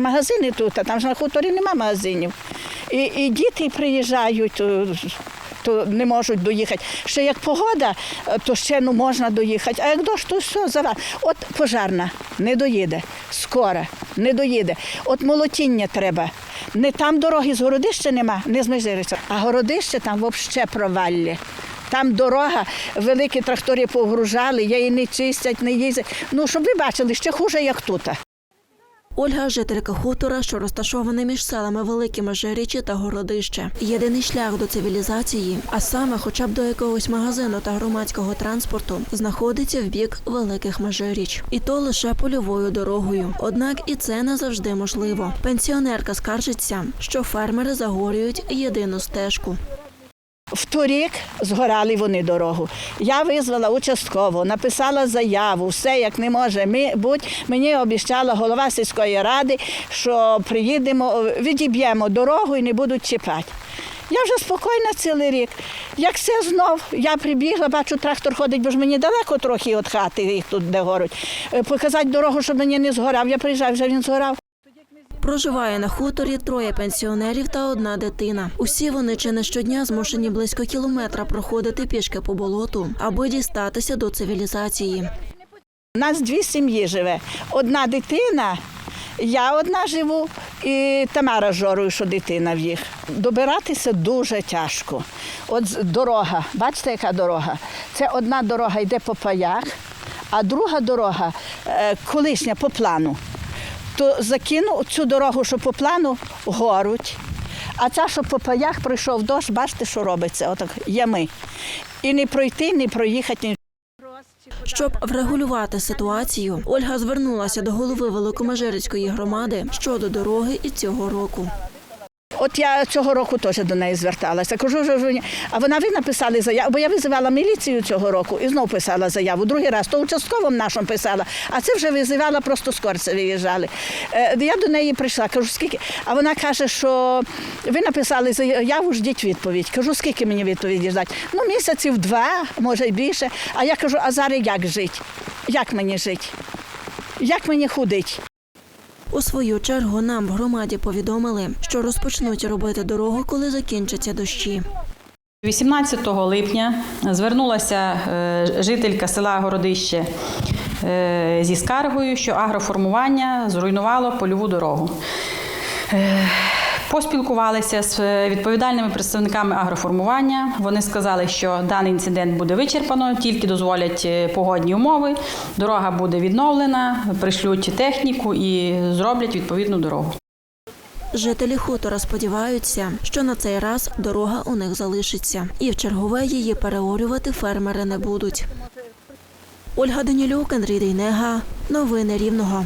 Магазини тут, а там ж на хуторі нема магазинів. І, і діти приїжджають, то, то не можуть доїхати. Ще як погода, то ще ну, можна доїхати. А як дощ, то все, зава. От пожарна не доїде, скоро не доїде. От молотіння треба. Не там дороги з городища нема, не з Межириця, а городище там взагалі провалля. Там дорога, великі трактори погружали, її не чистять, не їздять. Ну, щоб ви бачили, ще хуже, як тут. Ольга жителька хутора, що розташований між селами Велике Межирічі та Городище. Єдиний шлях до цивілізації, а саме хоча б до якогось магазину та громадського транспорту, знаходиться в бік великих Межиріч. І то лише польовою дорогою. Однак і це не завжди можливо. Пенсіонерка скаржиться, що фермери загорюють єдину стежку. Вторік згорали вони дорогу. Я визвала участково, написала заяву, все як не може ми бути. Мені обіцяла голова сільської ради, що приїдемо, відіб'ємо дорогу і не будуть чіпати. Я вже спокійна цілий рік. Як все знов, я прибігла, бачу, трактор ходить, бо ж мені далеко трохи від хати, їх тут де горуть. Е, Показати дорогу, щоб мені не згорав. Я приїжджаю, вже він згорав. Проживає на хуторі троє пенсіонерів та одна дитина. Усі вони чи не щодня змушені близько кілометра проходити пішки по болоту, аби дістатися до цивілізації. У нас дві сім'ї живе. Одна дитина, я одна живу, і Тамара Жорою, що дитина в їх. Добиратися дуже тяжко. От дорога, бачите, яка дорога? Це одна дорога йде по паях, а друга дорога е, колишня по плану. То закинув цю дорогу, що по плану, горуть. А ця, що по паях прийшов дощ, бачите, що робиться, отак ями. І не пройти, не проїхати, Щоб врегулювати ситуацію, Ольга звернулася до голови Великомежирицької громади щодо дороги і цього року. От я цього року теж до неї зверталася. Кажу, що а вона ви написали заяву, бо я визивала міліцію цього року і знов писала заяву. Другий раз то участковим нашим писала, а це вже визивала, просто скорце виїжджали. Е, Я до неї прийшла, кажу, скільки. А вона каже, що ви написали заяву, ждіть відповідь. Кажу, скільки мені відповіді ждати? Ну, місяців два, може й більше. А я кажу, а зараз як жити? Як мені жити? Як мені ходити? У свою чергу нам в громаді повідомили, що розпочнуть робити дорогу, коли закінчаться дощі. 18 липня звернулася е, жителька села Городище е, зі скаргою, що агроформування зруйнувало польову дорогу. Е, Поспілкувалися з відповідальними представниками агроформування. Вони сказали, що даний інцидент буде вичерпано, тільки дозволять е, погодні умови. Дорога буде відновлена, пришлють техніку і зроблять відповідну дорогу. Жителі хутора сподіваються, що на цей раз дорога у них залишиться, і в чергове її переорювати фермери не будуть. Ольга Данілюк, Андрій Дейнега. Новини Рівного.